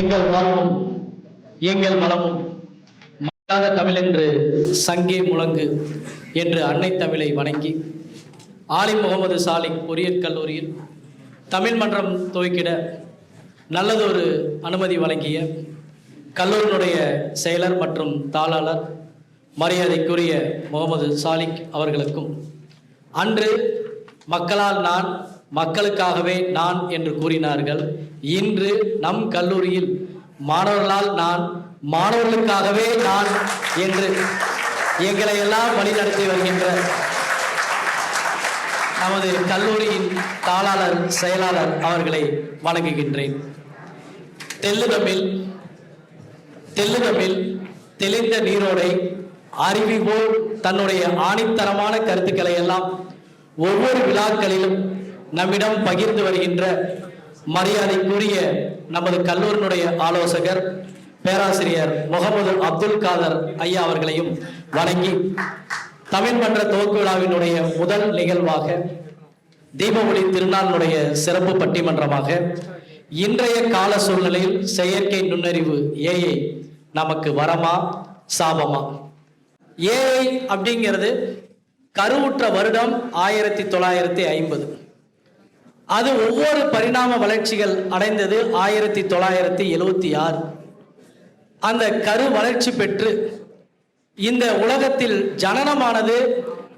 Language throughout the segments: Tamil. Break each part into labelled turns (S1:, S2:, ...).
S1: எங்கள் வாழ்வும் எங்கள் மலமும் மக்காத தமிழென்று சங்கே முழங்கு என்று அன்னை தமிழை வணங்கி ஆலிம் முகமது சாலிக் பொறியியல் கல்லூரியில் தமிழ் மன்றம் துவக்கிட நல்லதொரு அனுமதி வழங்கிய கல்லூரியினுடைய செயலர் மற்றும் தாளாளர் மரியாதைக்குரிய முகமது சாலிக் அவர்களுக்கும் அன்று மக்களால் நான் மக்களுக்காகவே நான் என்று கூறினார்கள் இன்று நம் கல்லூரியில் மாணவர்களால் நான் மாணவர்களுக்காகவே நான் என்று எங்களை எல்லாம் வழிநடத்தி வருகின்ற நமது கல்லூரியின் தாளாளர் செயலாளர் அவர்களை வணங்குகின்றேன் தெல்லுதமிழ் தெல்லுதமிழ் தெளிந்த நீரோடை அறிவி போல் தன்னுடைய ஆணித்தரமான கருத்துக்களை எல்லாம் ஒவ்வொரு விழாக்களிலும் நம்மிடம் பகிர்ந்து வருகின்ற மரியாதைக்குரிய நமது கல்லூரினுடைய ஆலோசகர் பேராசிரியர் முகமது அப்துல் காதர் ஐயா அவர்களையும் வணங்கி தமிழ் மன்ற துவக்கு விழாவினுடைய முதல் நிகழ்வாக தீபாவளி திருநாளினுடைய சிறப்பு பட்டிமன்றமாக இன்றைய கால சூழ்நிலையில் செயற்கை நுண்ணறிவு ஏஐ நமக்கு வரமா சாபமா ஏஐ அப்படிங்கிறது கருவுற்ற வருடம் ஆயிரத்தி தொள்ளாயிரத்தி ஐம்பது அது ஒவ்வொரு பரிணாம வளர்ச்சிகள் அடைந்தது ஆயிரத்தி தொள்ளாயிரத்தி எழுவத்தி ஆறு அந்த கரு வளர்ச்சி பெற்று இந்த உலகத்தில் ஜனனமானது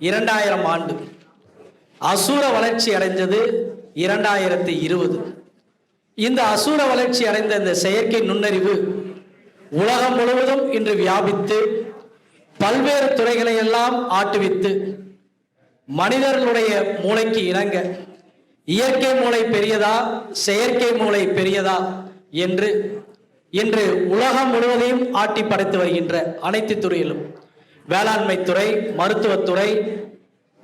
S1: இரண்டாயிரம் ஆண்டு அசூர வளர்ச்சி அடைந்தது இரண்டாயிரத்தி இருபது இந்த அசூர வளர்ச்சி அடைந்த இந்த செயற்கை நுண்ணறிவு உலகம் முழுவதும் இன்று வியாபித்து பல்வேறு துறைகளை எல்லாம் ஆட்டுவித்து மனிதர்களுடைய மூளைக்கு இணங்க இயற்கை மூளை பெரியதா செயற்கை மூளை பெரியதா என்று இன்று உலகம் முழுவதையும் ஆட்டி படைத்து வருகின்ற அனைத்து துறையிலும் வேளாண்மை துறை மருத்துவத்துறை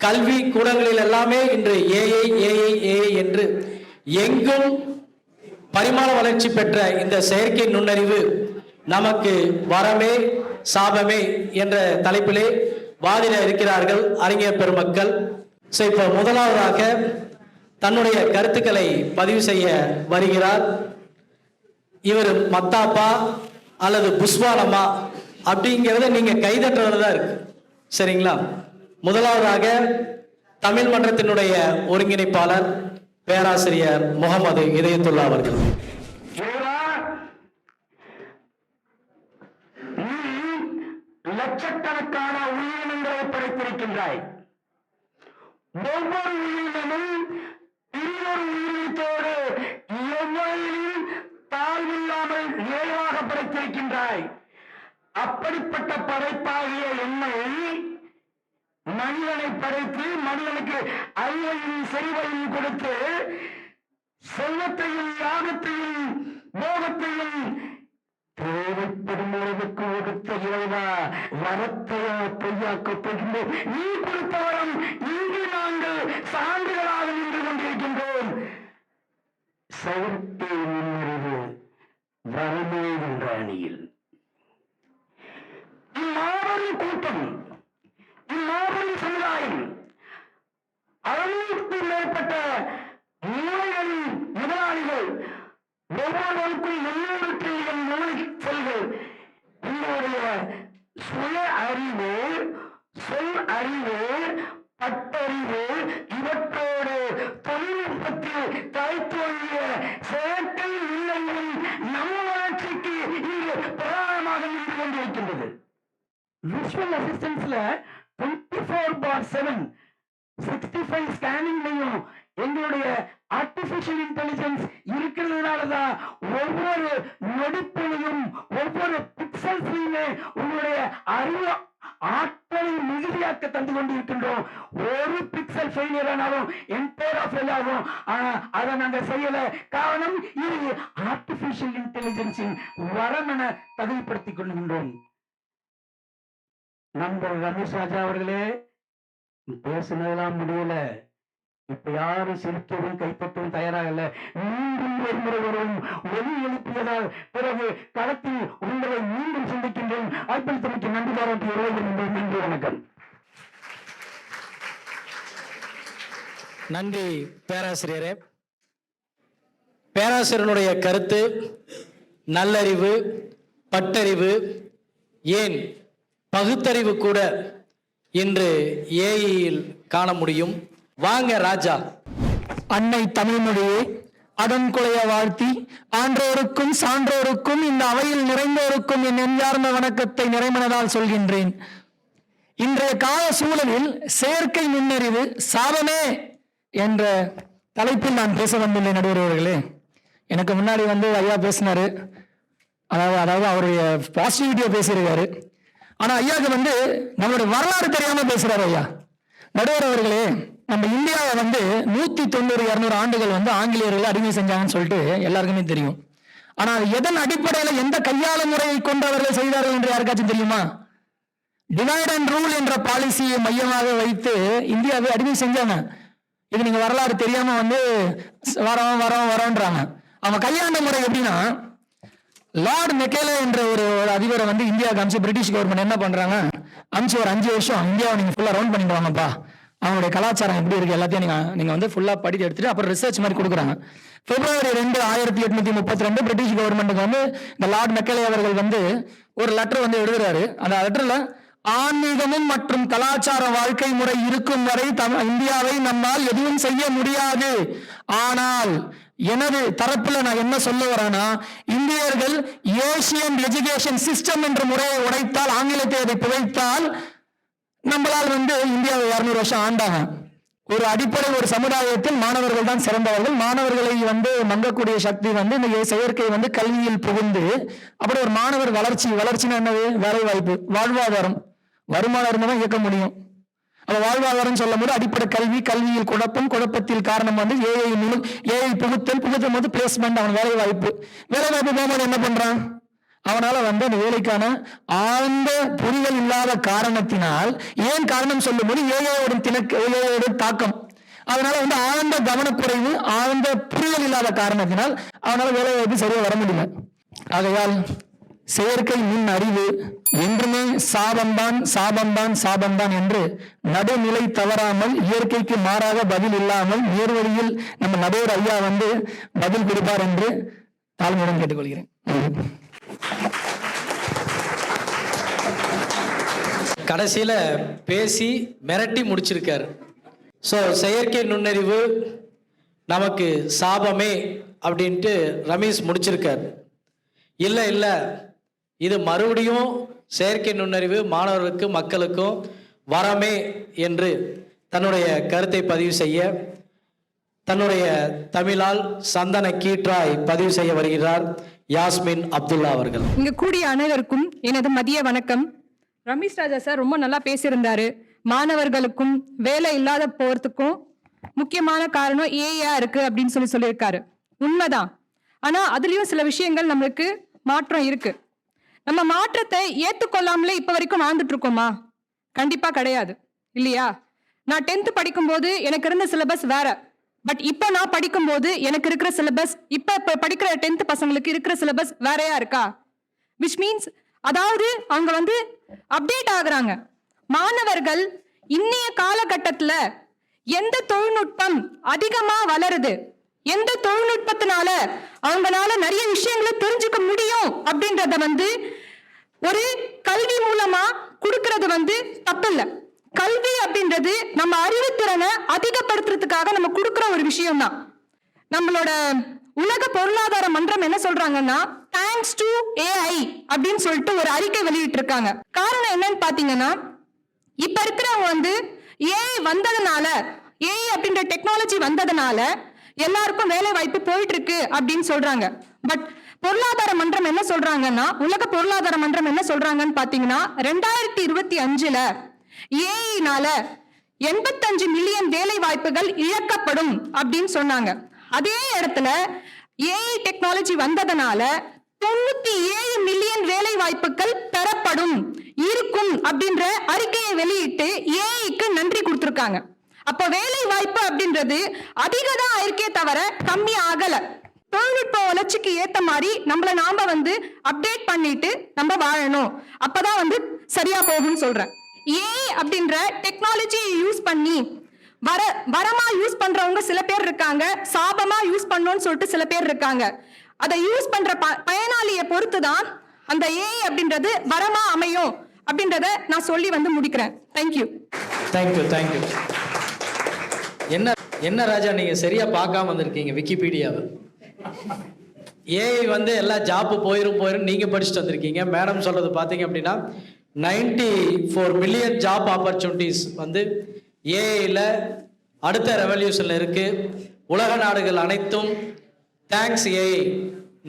S1: கல்வி கூடங்களில் எல்லாமே இன்று ஏஐ ஏஐ ஏஐ என்று எங்கும் பரிமாண வளர்ச்சி பெற்ற இந்த செயற்கை நுண்ணறிவு நமக்கு வரமே சாபமே என்ற தலைப்பிலே வாதிட இருக்கிறார்கள் அறிஞர் பெருமக்கள் ஸோ இப்போ முதலாவதாக தன்னுடைய கருத்துக்களை பதிவு செய்ய வருகிறார் இவர் மத்தாப்பா அல்லது புஷ்பாலம்மா அப்படிங்கிறத நீங்கள் கைதட்டுறதா இருக்கு சரிங்களா முதலாவதாக தமிழ் மன்றத்தினுடைய ஒருங்கிணைப்பாளர் பேராசிரியர் முகமது இதயத்துல்லா அவர்கள் லட்சக்கணக்கான உயிரினங்களை படைத்திருக்கின்றாய் ஒவ்வொரு உயிரினமும் படைத்திருக்கின்றாய் அப்படிப்பட்ட படைப்பாகிய என்னை மனிதனை படைத்து மனிதனுக்கு அறிவையும் செறிவையும் கொடுத்து செல்வத்தையும் யாகத்தையும் போகத்தையும் தேவைப்படும் அளவுக்கு கொடுத்த இறைவா வரத்தையா பொய்யாக்கப்படுகின்ற நீ கொடுத்த வரம் இங்கு நாங்கள் சான்று சவுத்தை முன்னறிவு வரமே என்ற அணியில் இம்மாபெரும் கூட்டம் இம்மாபெரும் சமுதாயம் அறுநூறுக்கு மேற்பட்ட மூளைகளின் முதலாளிகள் ஒவ்வொருவருக்கும் முன்னூறு டிரில்லியன் மூளை செல்கள் உங்களுடைய சுய அறிவு சொல் அறிவு பட்டறிவு இவற்றோடு தொழில்நுட்பத்தில் தாய்த்தோழிய செயற்கை இல்லையில் நம் வளர்ச்சிக்கு இன்று பிரதானமாக நின்று கொண்டிருக்கின்றது விஷுவல் அசிஸ்டன்ஸ்ல twenty four for seven sixty five ஸ்கேனிங்லையும் எங்களுடைய ஆர்டிபிஷியல் இன்டெலிஜென்ஸ் இருக்கிறதுனால தான் ஒவ்வொரு நொடிப்பொழுதும் ஒவ்வொரு பிக்சல்ஸ்லையுமே உங்களுடைய அறிவு ஆற்றலை மிகுதியாக்க தந்து கொண்டிருக்கின்றோம் ஒரு பிக்சல் ஃபெயிலியர் ஆனாலும் என்டையரா ஃபெயில் ஆகும் ஆனா அதை நாங்க செய்யல காரணம் இது ஆர்டிபிஷியல் இன்டெலிஜென்ஸின் வரம் என தகுதிப்படுத்திக் கொள்கின்றோம் நண்பர் ரமேஷ் ராஜா அவர்களே பேசுனதெல்லாம் முடியல இப்ப யாரும் சிரிக்கவும் கைத்தட்டவும் தயாராகல மீண்டும் ஒரு முறை வரும் ஒலி எழுப்பியதால் பிறகு களத்தில் உங்களை மீண்டும் சந்திக்கின்றோம் அர்ப்பணித்தமைக்கு நன்றி பாராட்டி உறவு நன்றி வணக்கம் நன்றி பேராசிரியரே பேராசிரியனுடைய கருத்து நல்லறிவு பட்டறிவு ஏன் பகுத்தறிவு கூட இன்று ஏஇயில் e காண முடியும் வாங்க ராஜா அன்னை தமிழ்மொழியே குலைய வாழ்த்தி ஆன்றோருக்கும் சான்றோருக்கும் இந்த அவையில் நிறைந்தோருக்கும் என் நெஞ்சார்ந்த வணக்கத்தை நிறைமனதால் சொல்கின்றேன் இன்றைய கால சூழலில் செயற்கை நுண்ணறிவு சாதமே என்ற தலைப்பில் நான் பேச வந்துள்ளேன் நடுவர்களே எனக்கு முன்னாடி வந்து ஐயா பேசினாரு அதாவது அதாவது அவருடைய பாசிட்டிவிட்டியா பேசியிருக்காரு ஆனா ஐயாவுக்கு வந்து நம்மளுடைய வரலாறு தெரியாம பேசுறாரு ஐயா நடுவர் அவர்களே நம்ம இந்தியாவை வந்து நூத்தி தொண்ணூறு இரநூறு ஆண்டுகள் வந்து ஆங்கிலேயர்கள் அறிவு செஞ்சாங்கன்னு சொல்லிட்டு எல்லாருக்குமே தெரியும் ஆனால் எதன் அடிப்படையில் எந்த கையாள முறையை கொண்டவர்கள் செய்தார்கள் என்று யாருக்காச்சும் தெரியுமா டிவைட் அண்ட் ரூல் என்ற பாலிசியை மையமாக வைத்து இந்தியாவை அடிமை செஞ்சாங்க இது நீங்க வரலாறு தெரியாம வந்து வரோம் வரோம் வரோன்றாங்க அவன் கையாண்ட முறை எப்படின்னா லார்டு மெக்கேலே என்ற ஒரு அதிபரை வந்து இந்தியாவுக்கு அமிச்சு பிரிட்டிஷ் கவர்மெண்ட் என்ன பண்றாங்க அமிச்சு ஒரு அஞ்சு வருஷம் இந்தியாவை நீங்க ஃபுல்லாக ரவுண்ட் பண்ணிட்டு வாங்கப்பா அவங்களுடைய கலாச்சாரம் எப்படி இருக்குது எல்லாத்தையும் நீங்கள் நீங்க வந்து ஃபுல்லாக படித்து எடுத்துகிட்டு அப்புறம் ரிசர்ச் மாதிரி கொடுக்குறாங்க பிப்ரவரி ரெண்டு ஆயிரத்தி எட்நூத்தி முப்பத்தி ரெண்டு பிரிட்டிஷ் கவர்மெண்ட்டுக்கு வந்து இந்த லார்ட் மெக்கலே அவர்கள் வந்து ஒரு லெட்டர் வந்து எழுதுறாரு அந்த லெட்டரில் ஆன்மீகமும் மற்றும் கலாச்சார வாழ்க்கை முறை இருக்கும் வரை தம் இந்தியாவை நம்மால் எதுவும் செய்ய முடியாது ஆனால் எனது தரப்புல நான் என்ன சொல்ல வரேன்னா இந்தியர்கள் ஏசியன் எஜுகேஷன் சிஸ்டம் என்ற முறையை உடைத்தால் ஆங்கிலத்தை அதை புதைத்தால் நம்மளால் வந்து இந்தியாவை இரநூறு வருஷம் ஆண்டாங்க ஒரு அடிப்படை ஒரு சமுதாயத்தில் மாணவர்கள் தான் சிறந்தவர்கள் மாணவர்களை வந்து மங்கக்கூடிய சக்தி வந்து இந்த செயற்கை வந்து கல்வியில் புகுந்து அப்படி ஒரு மாணவர் வளர்ச்சி வளர்ச்சினா என்னது வேலை வாய்ப்பு வாழ்வாதாரம் வருமானம் இருந்தால் இயக்க முடியும் அப்ப வாழ்வாதாரம் சொல்லும் போது அடிப்படை கல்வி கல்வியில் குழப்பம் குழப்பத்தில் காரணம் வந்து ஏஐ ஏஐ புகுத்தல் புகுத்தும் போது பிளேஸ்மெண்ட் அவன் வேலை வாய்ப்பு வேலை வாய்ப்பு போகும்போது என்ன பண்றான் அவனால வந்து அந்த வேலைக்கான ஆழ்ந்த புரிதல் இல்லாத காரணத்தினால் ஏன் காரணம் சொல்லும்போது ஏழையோட திணக்க ஏழையோட தாக்கம் அதனால வந்து ஆழ்ந்த கவனக்குறைவு ஆழ்ந்த புரிதல் இல்லாத காரணத்தினால் அவனால வேலை வாய்ப்பு சரியா வர முடியல ஆகையால் செயற்கை மின் அறிவு என்றுமே சாபம்தான் சாபம்தான் சாபம்தான் என்று நடுநிலை தவறாமல் இயற்கைக்கு மாறாக பதில் இல்லாமல் நேர்வழியில் நம்ம நடுவர் ஐயா வந்து பதில் கொடுப்பார் என்று தாழ்மையுடன் கேட்டுக்கொள்கிறேன் கடைசியில் பேசி மிரட்டி முடிச்சிருக்கார் ஸோ செயற்கை நுண்ணறிவு நமக்கு சாபமே அப்படின்ட்டு ரமேஷ் முடிச்சிருக்கார் இல்லை இல்லை இது மறுபடியும் செயற்கை நுண்ணறிவு மாணவர்களுக்கும் மக்களுக்கும் வரமே என்று தன்னுடைய கருத்தை பதிவு செய்ய தன்னுடைய தமிழால் சந்தன கீற்றாய் பதிவு செய்ய வருகிறார் யாஸ்மின்
S2: அப்துல்லா அவர்கள் இங்க கூடிய அனைவருக்கும் எனது மதிய வணக்கம் ரமேஷ் ராஜா சார் ரொம்ப நல்லா பேசியிருந்தாரு மாணவர்களுக்கும் வேலை இல்லாத போறதுக்கும் முக்கியமான காரணம் ஏஏ இருக்கு அப்படின்னு சொல்லி சொல்லியிருக்காரு உண்மைதான் ஆனா அதுலயும் சில விஷயங்கள் நம்மளுக்கு மாற்றம் இருக்கு நம்ம மாற்றத்தை ஏற்றுக்கொள்ளாமலே இப்போ வரைக்கும் வாழ்ந்துட்டு இருக்கோமா கண்டிப்பா கிடையாது இல்லையா நான் டென்த் படிக்கும்போது எனக்கு இருந்த சிலபஸ் வேற பட் இப்போ நான் படிக்கும்போது எனக்கு இருக்கிற சிலபஸ் இப்போ படிக்கிற டென்த் பசங்களுக்கு இருக்கிற சிலபஸ் வேறையா இருக்கா விச் மீன்ஸ் அதாவது அவங்க வந்து அப்டேட் ஆகுறாங்க மாணவர்கள் இன்னைய காலகட்டத்தில் எந்த தொழில்நுட்பம் அதிகமாக வளருது எந்த தொழில்நுட்பத்தினால அவங்களால நிறைய விஷயங்களை தெரிஞ்சுக்க முடியும் அப்படின்றத வந்து ஒரு கல்வி மூலமா கொடுக்கறது வந்து தப்பில்லை கல்வி அப்படின்றது நம்ம அறிவுத்திறனை அதிகப்படுத்துறதுக்காக நம்ம கொடுக்குற ஒரு விஷயம் தான் நம்மளோட உலக பொருளாதார மன்றம் என்ன சொல்றாங்கன்னா தேங்க்ஸ் டு ஏஐ அப்படின்னு சொல்லிட்டு ஒரு அறிக்கை வெளியிட்டு இருக்காங்க காரணம் என்னன்னு பாத்தீங்கன்னா இப்ப இருக்கிறவங்க வந்து ஏஐ வந்ததுனால ஏஐ அப்படின்ற டெக்னாலஜி வந்ததுனால எல்லாருக்கும் வேலை வாய்ப்பு போயிட்டு இருக்கு அப்படின்னு சொல்றாங்க பட் பொருளாதார மன்றம் என்ன சொல்றாங்கன்னா உலக பொருளாதார மன்றம் என்ன சொல்றாங்கன்னு பாத்தீங்கன்னா ரெண்டாயிரத்தி இருபத்தி அஞ்சுல ஏஇனால எண்பத்தஞ்சு மில்லியன் வேலை வாய்ப்புகள் இழக்கப்படும் அப்படின்னு சொன்னாங்க அதே இடத்துல ஏஐ டெக்னாலஜி வந்ததுனால தொண்ணூத்தி ஏழு மில்லியன் வேலை வாய்ப்புகள் பெறப்படும் இருக்கும் அப்படின்ற அறிக்கையை வெளியிட்டு ஏஐக்கு நன்றி கொடுத்திருக்காங்க அப்ப வேலை வாய்ப்பு அப்படின்றது அதிகதான் இருக்கே தவிர கம்மி ஆகல தொழில்நுட்ப வளர்ச்சிக்கு ஏத்த மாதிரி நம்மள நாம வந்து அப்டேட் பண்ணிட்டு நம்ம வாழணும் அப்பதான் வந்து சரியா போகும்னு சொல்றேன் ஏஐ அப்படின்ற டெக்னாலஜியை யூஸ் பண்ணி வர வரமா யூஸ் பண்றவங்க சில பேர் இருக்காங்க சாபமா யூஸ் பண்ணோன்னு சொல்லிட்டு சில பேர் இருக்காங்க அதை யூஸ் பண்ற ப பயனாளியை பொறுத்து தான் அந்த ஏஐ அப்படின்றது வரமா அமையும் அப்படின்றத நான் சொல்லி வந்து முடிக்கிறேன் தேங்க்யூ
S1: தேங்க்யூ தேங்க்யூ என்ன என்ன ராஜா நீங்க சரியா பார்க்காம வந்திருக்கீங்க விக்கிபீடியாவை ஏஐ வந்து எல்லா ஜாப்பு போயிரும் போயிரும் நீங்க படிச்சுட்டு வந்திருக்கீங்க மேடம் சொல்றது பாத்தீங்க அப்படின்னா ninety four million job opportunities வந்து ஏஐயில் அடுத்த ரெவல்யூஷனில் இருக்குது உலக நாடுகள் அனைத்தும் தேங்க்ஸ் ஏஐ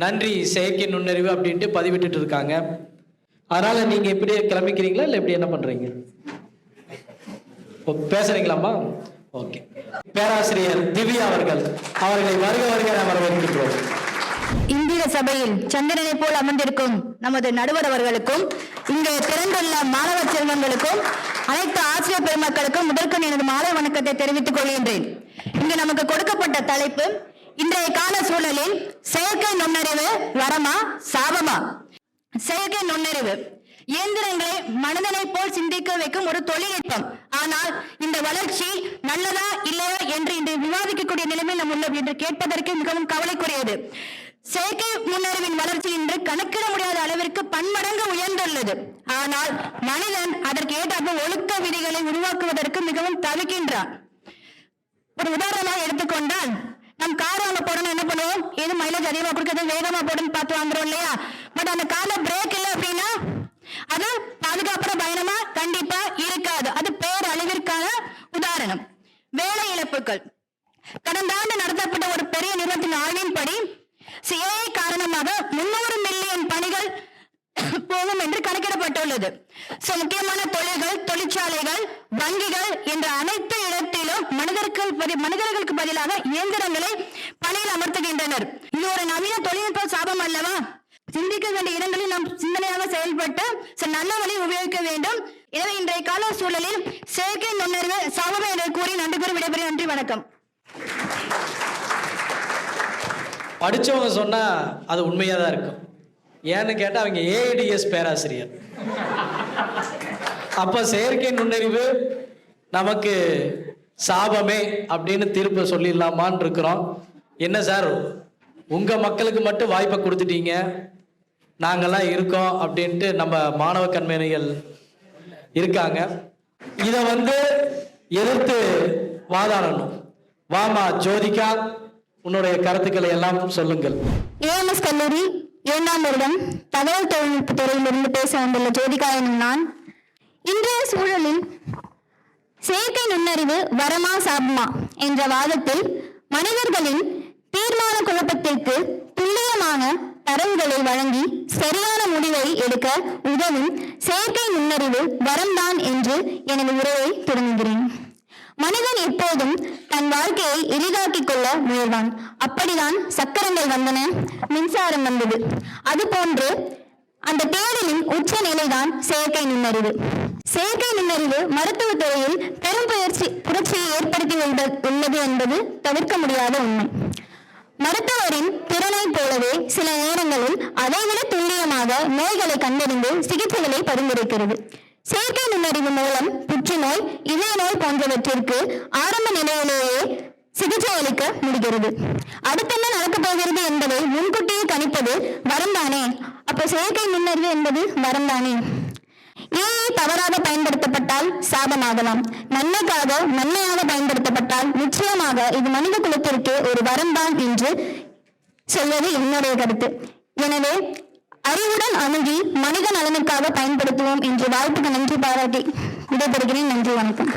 S1: நன்றி செயற்கை நுண்ணறிவு அப்படின்ட்டு பதிவிட்டு இருக்காங்க அதனால் நீங்கள் இப்படியே கிளம்பிக்கிறீங்களா இல்லை எப்படி என்ன பண்ணுறீங்க பேசுகிறீங்களாம்மா ஓகே பேராசிரியர் திவ்யா அவர்கள் அவர்களை வருக வருக நாம்
S3: வரவேற்கின்றோம் சபையில் சந்திரனை போல் அமர்ந்திருக்கும் நமது நடுவர் அவர்களுக்கும் இங்கே திறந்துள்ள மாணவ செல்வங்களுக்கும் அனைத்து ஆசிரியர் பெருமக்களுக்கும் முதற்கு எனது மாலை வணக்கத்தை தெரிவித்துக் கொள்கின்றேன் இங்கு நமக்கு கொடுக்கப்பட்ட தலைப்பு இன்றைய கால சூழலில் செயற்கை நுண்ணறிவு வரமா சாபமா செயற்கை நுண்ணறிவு இயந்திரங்களை மனதனை போல் சிந்திக்க வைக்கும் ஒரு தொழில்நுட்பம் ஆனால் இந்த வளர்ச்சி நல்லதா இல்லையா என்று இன்று விவாதிக்கக்கூடிய நிலைமை நம் உள்ளது என்று கேட்பதற்கு மிகவும் கவலைக்குரியது செயற்கை நுண்ணறிவின் வளர்ச்சி இன்று கணக்கிட முடியாத அளவிற்கு பன்மடங்கு உயர்ந்துள்ளது ஆனால் மனிதன் அதற்கு ஏற்றாப்பு ஒழுக்க விதிகளை உருவாக்குவதற்கு மிகவும் தவிக்கின்றான் ஒரு உதாரணமாக எடுத்துக்கொண்டால் நம் கார் வாங்க போடணும் என்ன பண்ணுவோம் எது மைலேஜ் அதிகமா கொடுக்கறது வேகமா போடணும்னு பார்த்து வாங்குறோம் இல்லையா பட் அந்த கார்ல பிரேக் இல்லை அப்படின்னா அது பாதுகாப்புற பயணமா கண்டிப்பா இருக்காது அது பேர் அளவிற்கான உதாரணம் வேலை இழப்புகள் கடந்த ஆண்டு நடத்தப்பட்ட ஒரு பெரிய நிறுவனத்தின் ஆய்வின்படி சிஐ காரணமாக முன்னூறு மில்லியன் பணிகள் போகும் என்று கணக்கிடப்பட்டுள்ளது சில முக்கியமான தொழில்கள் தொழிற்சாலைகள் வங்கிகள் என்ற அனைத்து இடத்திலும் மனிதர்கள் மனிதர்களுக்கு பதிலாக இயந்திரங்களை பணியில் அமர்த்துகின்றனர் இது ஒரு நவீன தொழில்நுட்ப சாபம் அல்லவா சிந்திக்க வேண்டிய இடங்களில் நாம் சிந்தனையாக செயல்பட்டு நல்ல வழி உபயோகிக்க வேண்டும் எனவே இன்றைய கால சூழலில் செயற்கை நுண்ணறிவு சாபம் என்று கூறி நன்றி பெறும் விடைபெறும் நன்றி வணக்கம்
S1: படித்தவங்க சொன்னால் அது உண்மையாக தான் இருக்கும் ஏன்னு கேட்டால் அவங்க ஏஐடிஎஸ் பேராசிரியர் அப்போ செயற்கை நுண்ணறிவு நமக்கு சாபமே அப்படின்னு தீர்ப்பு சொல்லிடலாமான் இருக்கிறோம் என்ன சார் உங்கள் மக்களுக்கு மட்டும் வாய்ப்பை கொடுத்துட்டீங்க நாங்கள்லாம் இருக்கோம் அப்படின்ட்டு நம்ம மாணவ கண்மேனிகள் இருக்காங்க இதை வந்து எதிர்த்து வாதாடணும் வாமா ஜோதிகா உன்னுடைய கருத்துக்களை எல்லாம்
S4: சொல்லுங்கள் ஏஎம்எஸ் கல்லூரி இரண்டாம் வருடம் தகவல் தொழில்நுட்ப துறையிலிருந்து பேச வந்துள்ள ஜோதிகா எனும் நான் இன்றைய சூழலில் செயற்கை நுண்ணறிவு வரமா சாபமா என்ற வாதத்தில் மனிதர்களின் தீர்மான குழப்பத்திற்கு துல்லியமான தரவுகளை வழங்கி சரியான முடிவை எடுக்க உதவும் செயற்கை நுண்ணறிவு வரம்தான் என்று எனது உரையை தொடங்குகிறேன் மனிதன் எப்போதும் தன் வாழ்க்கையை எளிதாக்கிக் கொள்ள முயல்வான் அப்படிதான் சக்கரங்கள் வந்தன மின்சாரம் வந்தது அது போன்று அந்த தேடலின் உச்ச நிலைதான் செயற்கை நுண்ணறிவு செயற்கை நுண்ணறிவு துறையில் பெரும் பயிற்சி புரட்சியை ஏற்படுத்தி உள்ளது என்பது தவிர்க்க முடியாத உண்மை மருத்துவரின் திறனை போலவே சில நேரங்களில் அதைவிட துல்லியமாக நோய்களை கண்டறிந்து சிகிச்சைகளை பரிந்துரைக்கிறது செயற்கை நுண்ணறிவு மூலம் புற்றுநோய் இதய நோய் போன்றவற்றிற்கு ஆரம்ப நிலையிலேயே சிகிச்சை அளிக்க முடிகிறது என்ன நடக்கப் போகிறது என்பதை முன்கூட்டியே கணிப்பது வரம்தானே அப்ப செயற்கை நுண்ணறிவு என்பது வரம்தானே ஏஐ தவறாக பயன்படுத்தப்பட்டால் சாபமாகலாம் நன்மைக்காக நன்மையாக பயன்படுத்தப்பட்டால் நிச்சயமாக இது மனித குலத்திற்கே ஒரு வரம்தான் என்று சொல்வது என்னுடைய கருத்து எனவே அறிவுடன் அணுகி மனித நலனுக்காக பயன்படுத்துவோம் என்று வாய்ப்புக்கு நன்றி பாராட்டி விடைபெறுகிறேன் நன்றி வணக்கம்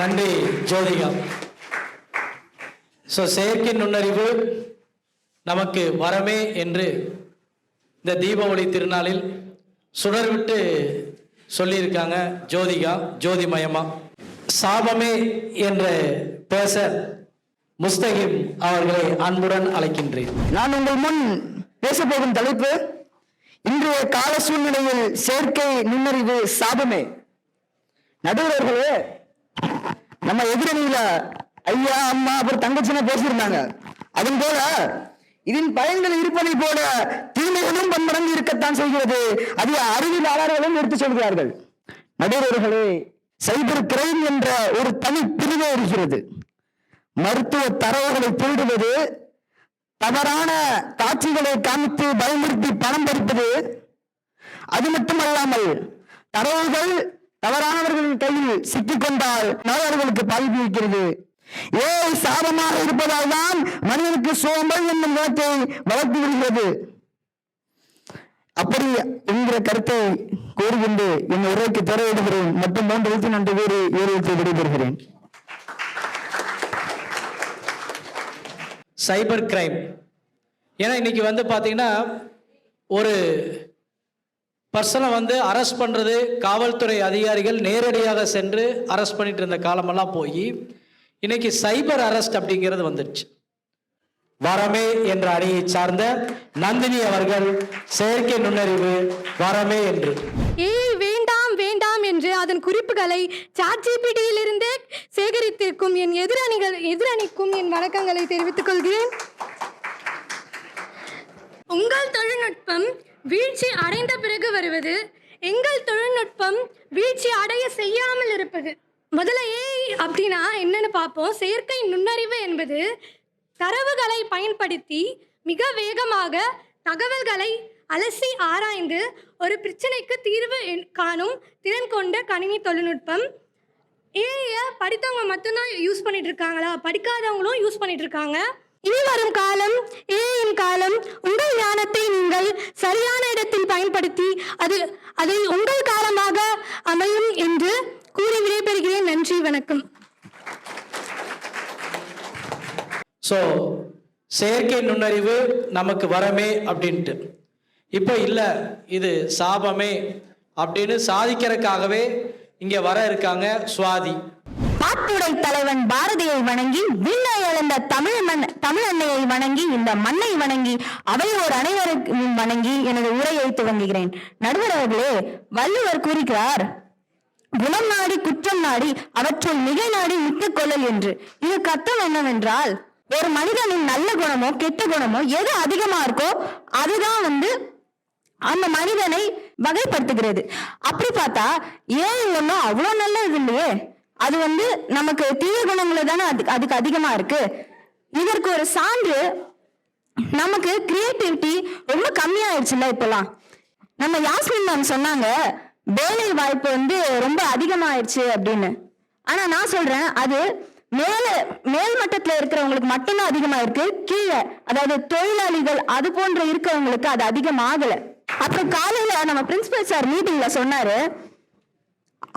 S1: நன்றி ஜோதிகா ஸோ செயற்கை நுண்ணறிவு நமக்கு வரமே என்று இந்த தீபாவளி திருநாளில் சுடர் விட்டு சொல்லியிருக்காங்க ஜோதிகா ஜோதிமயமா சாபமே என்று பேச முஸ்தகிம் அவர்களை அன்புடன் அழைக்கின்றேன்
S5: நான் உங்கள் முன் பேசப்போகும் தலைப்பு இன்றைய கால சூழ்நிலையில் செயற்கை நுண்ணறிவு சாபமே நடுவர்களே நம்ம எதிரணியில ஐயா அம்மா அப்புறம் தங்கச்சினா பேசியிருந்தாங்க அதன் போல இதன் பயன்கள் இருப்பதை போல தீமைகளும் பன்மடங்கு இருக்கத்தான் செய்கிறது அது அறிவியலாளர்களும் எடுத்து சொல்கிறார்கள் நடுவர்களே சைபர் கிரைம் என்ற ஒரு தனி பிரிவே இருக்கிறது மருத்துவ தரவுகளை திருடுவது தவறான காட்சிகளை காமித்து பயமுறுத்தி பணம் பறிப்பது அது மட்டுமல்லாமல் தரவுகள் தவறானவர்களின் கையில் சிக்கிக்கொண்டால் நோயாளிகளுக்கு பாதிப்பு வைக்கிறது ஏய் சாபமாக இருப்பதால் தான் மனிதனுக்கு சோம்பல் என்னும் நிலத்தை வளர்த்து விடுகிறது அப்படி என்கிற கருத்தை கூறுகின்ற என் உரைக்கு தேர்விடுகிறேன் மற்றும் மூன்று எழுத்து நன்றி வேறு ஏழு எழுத்து விடைபெறுகிறேன்
S1: சைபர் கிரைம் ஏன்னா இன்றைக்கி வந்து பார்த்திங்கன்னா ஒரு பர்சனை வந்து அரெஸ்ட் பண்ணுறது காவல்துறை அதிகாரிகள் நேரடியாக சென்று அரெஸ்ட் பண்ணிட்டு இருந்த காலமெல்லாம் போய் இன்னைக்கு சைபர் அரெஸ்ட் அப்படிங்கிறது வந்துடுச்சு வரமே என்ற அணியை சார்ந்த நந்தினி அவர்கள் செயற்கை நுண்ணறிவு வரமே என்று
S6: என்று அதன் குறிப்புகளை இருந்தே சேகரித்திருக்கும் என் எதிரணிகள் எதிரணிக்கும் என் வணக்கங்களை தெரிவித்துக் கொள்கிறேன் உங்கள் தொழில்நுட்பம் வீழ்ச்சி அடைந்த பிறகு வருவது எங்கள் தொழில்நுட்பம் வீழ்ச்சி அடைய செய்யாமல் இருப்பது முதல்ல ஏ அப்படின்னா என்னன்னு பார்ப்போம் செயற்கை நுண்ணறிவு என்பது தரவுகளை பயன்படுத்தி மிக வேகமாக தகவல்களை அலசி ஆராய்ந்து ஒரு பிரச்சனைக்கு தீர்வு காணும் திறன் கொண்ட கணினி தொழில்நுட்பம் ஏஐயை படித்தவங்க மட்டும்தான் யூஸ் பண்ணிட்டு இருக்காங்களா படிக்காதவங்களும் யூஸ் பண்ணிட்டு இருக்காங்க இனி வரும் காலம் ஏஐயின் காலம் உங்கள் ஞானத்தை நீங்கள் சரியான இடத்தில் பயன்படுத்தி அது அதை உங்கள் காலமாக அமையும் என்று கூறி விடைபெறுகிறேன் நன்றி வணக்கம்
S1: ஸோ செயற்கை நுண்ணறிவு நமக்கு வரமே அப்படின்ட்டு இப்போ இல்லை இது சாபமே அப்படின்னு சாதிக்கிறதுக்காகவே இங்கே வர இருக்காங்க சுவாதி
S7: பாட்டுடை தலைவன் பாரதியை வணங்கி விண்ணை எழுந்த தமிழ் மண் தமிழ் அன்னையை வணங்கி இந்த மண்ணை வணங்கி அவை ஒரு அனைவருக்கும் வணங்கி எனது உரையை துவங்குகிறேன் நடுவர் அவர்களே வள்ளுவர் கூறுகிறார் குணம் நாடி குற்றம் நாடி அவற்றின் மிகை நாடி முத்துக் கொள்ளல் என்று இது கத்தம் என்னவென்றால் ஒரு மனிதனின் நல்ல குணமோ கெட்ட குணமோ எது அதிகமா இருக்கோ அதுதான் வந்து அந்த மனிதனை வகைப்படுத்துகிறது அப்படி பார்த்தா ஏன் ஒன்றும் அவ்வளோ நல்லது இல்லையே அது வந்து நமக்கு தீய குணங்களை தானே அதுக்கு அதுக்கு அதிகமா இருக்கு இதற்கு ஒரு சான்று நமக்கு கிரியேட்டிவிட்டி ரொம்ப கம்மியாயிடுச்சுல்ல இப்பெல்லாம் நம்ம யாஸ்மின் மேம் சொன்னாங்க வேலை வாய்ப்பு வந்து ரொம்ப அதிகமாயிடுச்சு அப்படின்னு ஆனா நான் சொல்றேன் அது மேல மேல் மட்டத்துல இருக்கிறவங்களுக்கு மட்டும்தான் அதிகமா இருக்கு கீழே அதாவது தொழிலாளிகள் அது போன்ற இருக்கிறவங்களுக்கு அது அதிகமாகலை அப்புறம் காலையில நம்ம பிரின்சிபல் சார் மீட்டிங்ல சொன்னாரு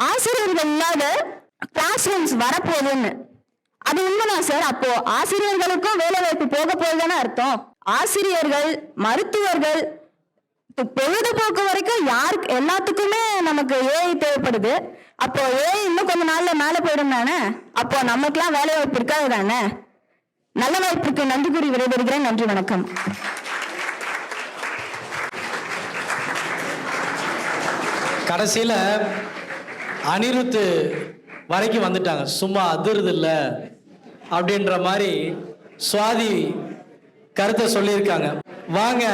S7: ஆசிரியர்கள் இல்லாத கிளாஸ் ரூம்ஸ் வரப்போகுதுன்னு அது உண்மைதான் சார் அப்போ ஆசிரியர்களுக்கும் வேலை வாய்ப்பு போக போகுதுன்னு அர்த்தம் ஆசிரியர்கள் மருத்துவர்கள் பொழுதுபோக்கு வரைக்கும் யாருக்கு எல்லாத்துக்குமே நமக்கு ஏஐ தேவைப்படுது அப்போ ஏஐ இன்னும் கொஞ்ச நாள்ல மேல போயிடும் தானே அப்போ நமக்கெல்லாம் வேலை வாய்ப்பு இருக்காது தானே நல்ல வாய்ப்புக்கு நன்றி கூறி விடைபெறுகிறேன் நன்றி வணக்கம்
S1: கடைசியில் அனிருத்து வரைக்கும் வந்துட்டாங்க சும்மா அதிருது இல்லை அப்படின்ற மாதிரி சுவாதி கருத்தை சொல்லியிருக்காங்க வாங்க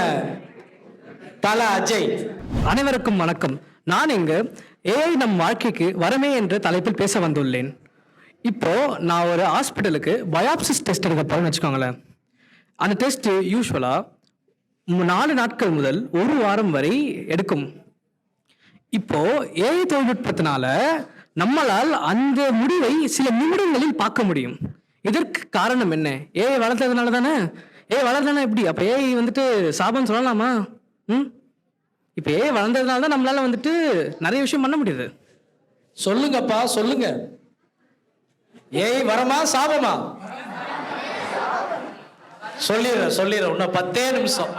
S1: தல
S8: அஜய் அனைவருக்கும் வணக்கம் நான் இங்கு ஏஐ நம் வாழ்க்கைக்கு வரமே என்ற தலைப்பில் பேச வந்துள்ளேன் இப்போ நான் ஒரு ஹாஸ்பிட்டலுக்கு பயாப்சிஸ் டெஸ்ட் எடுக்க போகிறேன்னு வச்சுக்கோங்களேன் அந்த டெஸ்ட்டு யூஸ்வலாக நாலு நாட்கள் முதல் ஒரு வாரம் வரை எடுக்கும் இப்போ ஏஐ தொழில்நுட்பத்தினால நம்மளால் அந்த முடிவை சில நிமிடங்களில் பார்க்க முடியும் இதற்கு காரணம் என்ன ஏஐ வளர்த்ததுனால தானே ஏஐ வளர்ந்தானே எப்படி அப்போ ஏஐ வந்துட்டு சாபம் சொல்லலாமா ம் இப்போ ஏஐ வளர்ந்ததுனால தான் நம்மளால வந்துட்டு நிறைய விஷயம்
S1: பண்ண முடியுது சொல்லுங்கப்பா சொல்லுங்க ஏஐ வரமா சாபமா சொல்லிடுறேன் சொல்லிடுறேன் இன்னும் பத்தே நிமிஷம்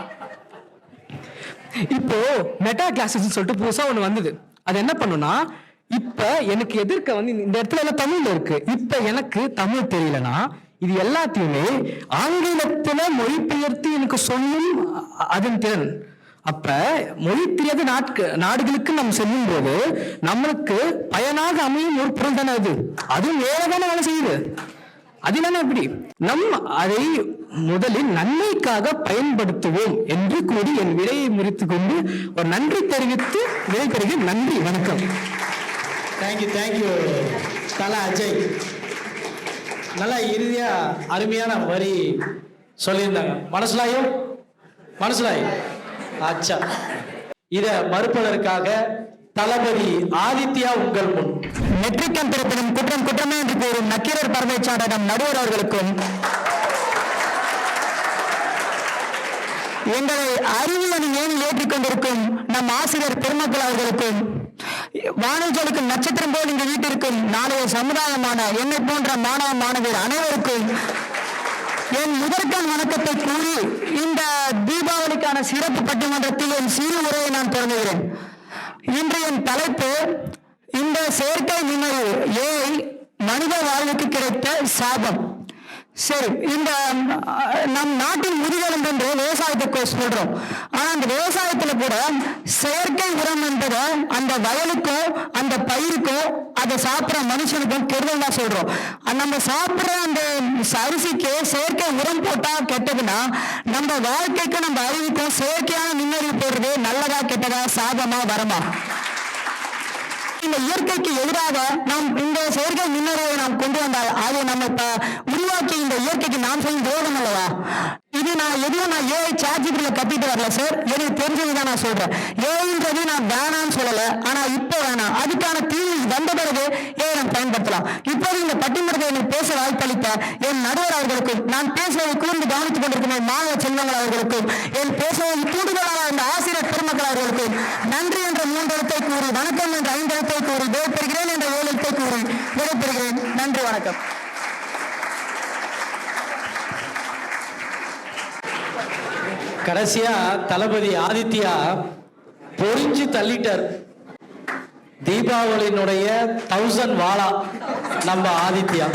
S8: இப்போ மெட்டா கிளாஸஸ் சொல்லிட்டு புதுசா ஒண்ணு வந்தது அது என்ன பண்ணுனா இப்ப எனக்கு எதிர்க்க வந்து இந்த இடத்துல எல்லாம் தமிழ்ல இருக்கு இப்ப எனக்கு தமிழ் தெரியலனா இது எல்லாத்தையுமே ஆங்கிலத்துல மொழிபெயர்த்து எனக்கு சொல்லும் அதன் திறன் அப்ப மொழி தெரியாத நாட்கு நாடுகளுக்கு நம்ம செல்லும் போது நம்மளுக்கு பயனாக அமையும் ஒரு புறம் தானே அது அதுவும் வேலை தானே வேலை செய்யுது அது என்ன எப்படி நம் அதை முதலில் நன்மைக்காக பயன்படுத்துவோம் என்று கூறி என் விடையை முறித்துக் கொண்டு ஒரு நன்றி தெரிவித்து பெறுக நன்றி வணக்கம்
S1: தேங்க்யூ தேங்க்யூ தலா அஜய் நல்லா இறுதியா அருமையான வரி சொல்லியிருந்தாங்க மனசுலாயோ மனசுலாயோ அச்சா இதை மறுப்பதற்காக தளபதி ஆதித்யா உங்கள்
S9: முன் நெற்றிக்கம் பிறப்பினும் குற்றம் குற்றமே என்று கூறும் நக்கீரர் பரமைச்சாடகம் நடுவர் அவர்களுக்கும் எங்களை அணி ஏன் ஏற்றிக்கொண்டிருக்கும் நம் ஆசிரியர் பெருமக்கள் அவர்களுக்கும் வானஜலுக்கும் நட்சத்திரம் போல் இங்கு வீட்டிற்கும் நாளைய சமுதாயமான என்னை போன்ற மாணவ மாணவியர் அனைவருக்கும் என் முதற்கண் வணக்கத்தை கூறி இந்த தீபாவளிக்கான சிறப்பு பட்டிமன்றத்தில் என் சிறு உரையை நான் தொடங்குகிறேன் இன்றைய தலைப்பு இந்த செயற்கை நினைவு ஏ மனித வாழ்வுக்கு கிடைத்த சாபம் சரி இந்த நம் நாட்டின் முதுகெலும்பு என்று விவசாயத்துக்கு சொல்றோம் ஆனா அந்த விவசாயத்துல கூட செயற்கை உரம் என்பது அந்த வயலுக்கோ அந்த பயிருக்கோ அதை சாப்பிட்ற மனுஷனுக்கும் கெடுதல் தான் சொல்றோம் நம்ம சாப்பிட்ற அந்த அரிசிக்கு செயற்கை உரம் போட்டா கெட்டதுன்னா நம்ம வாழ்க்கைக்கு நம்ம அறிவுக்கும் செயற்கையான நிம்மதி போடுறது நல்லதா கெட்டதா சாதமா வரமா இந்த இயற்கைக்கு எதிராக நாம் இந்த செயற்கை நுண்ணறிவை நாம் கொண்டு வந்தால் அதை நம்ம உருவாக்கி இந்த இயற்கைக்கு நாம் செய்யும் துரோகம் அல்லவா இது நான் எதுவும் நான் ஏஐ சார்ஜிபிள்ல கட்டிட்டு வரல சார் எனக்கு தெரிஞ்சது தான் நான் சொல்றேன் ஏஐன்றது நான் வேணாம்னு சொல்லலை ஆனால் இப்போ வேணாம் அதுக்கான தீர்வு வந்த பிறகு ஏஐ நான் பயன்படுத்தலாம் இப்போது இந்த பட்டிமன்றத்தை எனக்கு பேச வாய்ப்பளித்த என் நடுவர் அவர்களுக்கும் நான் பேசுவதை கூர்ந்து கவனித்துக் கொண்டிருக்கிற மாணவ செல்வங்கள் அவர்களுக்கும் என் பேசுவதை கூடுதலான இந்த ஆசிரியர் பெருமக்கள் அவர்களுக்கும் நன்றி என்ற மூன்றத்தை கூறி வணக்கம் என்ற ஐந்தெழுத்தை கூறி விடைபெறுகிறேன் என்ற ஏழு எழுத்தை கூறி விடைபெறுகிறேன் நன்றி வணக்கம்
S1: கடைசியா தளபதி ஆதித்யா பொறிஞ்சு தள்ளிட்டார் தீபாவளியினுடைய தௌசண்ட் வாழா நம்ம ஆதித்யா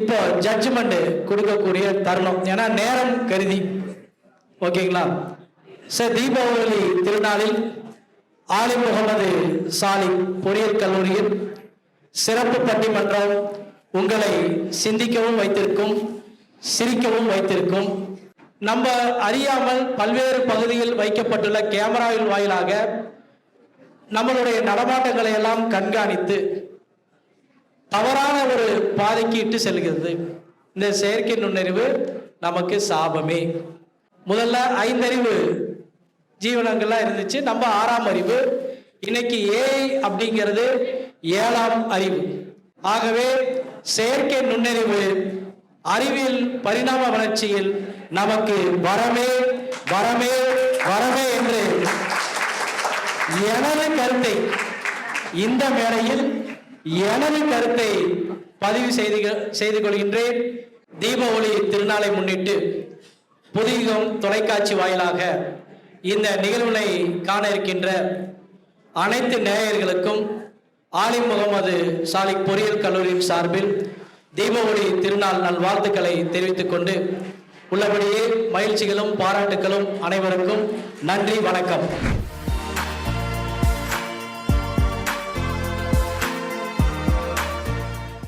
S1: இப்போ ஜட்ஜ்மெண்ட் கொடுக்கக்கூடிய தருணம் ஏன்னா நேரம் கருதி ஓகேங்களா சார் தீபாவளி திருநாளில் ஆலி முகமது சாலி பொறியியல் கல்லூரியில் சிறப்பு பட்டிமன்றம் உங்களை சிந்திக்கவும் வைத்திருக்கும் சிரிக்கவும் வைத்திருக்கும் நம்ம அறியாமல் பல்வேறு பகுதியில் வைக்கப்பட்டுள்ள கேமராவின் வாயிலாக நம்மளுடைய நடமாட்டங்களை எல்லாம் கண்காணித்து தவறான ஒரு பாதைக்கு இட்டு செல்கிறது இந்த செயற்கை நுண்ணறிவு நமக்கு சாபமே முதல்ல ஐந்தறிவு ஜீவனங்கள்லாம் இருந்துச்சு நம்ம ஆறாம் அறிவு இன்னைக்கு ஏஐ அப்படிங்கிறது ஏழாம் அறிவு ஆகவே செயற்கை நுண்ணறிவு அறிவில் பரிணாம வளர்ச்சியில் நமக்கு வரமே வரமே வரமே என்று எனது கருத்தை இந்த மேடையில் எனது கருத்தை பதிவு செய்து செய்து கொள்கின்றேன் தீபாவளி திருநாளை முன்னிட்டு புதியம் தொலைக்காட்சி வாயிலாக இந்த நிகழ்வினை காண இருக்கின்ற அனைத்து நேயர்களுக்கும் ஆலி முகமது சாலிக் பொறியியல் கல்லூரியின் சார்பில் தீபாவளி திருநாள் நல் வாழ்த்துக்களை தெரிவித்துக் கொண்டு உள்ளபடியே மகிழ்ச்சிகளும் பாராட்டுகளும் அனைவருக்கும் நன்றி வணக்கம்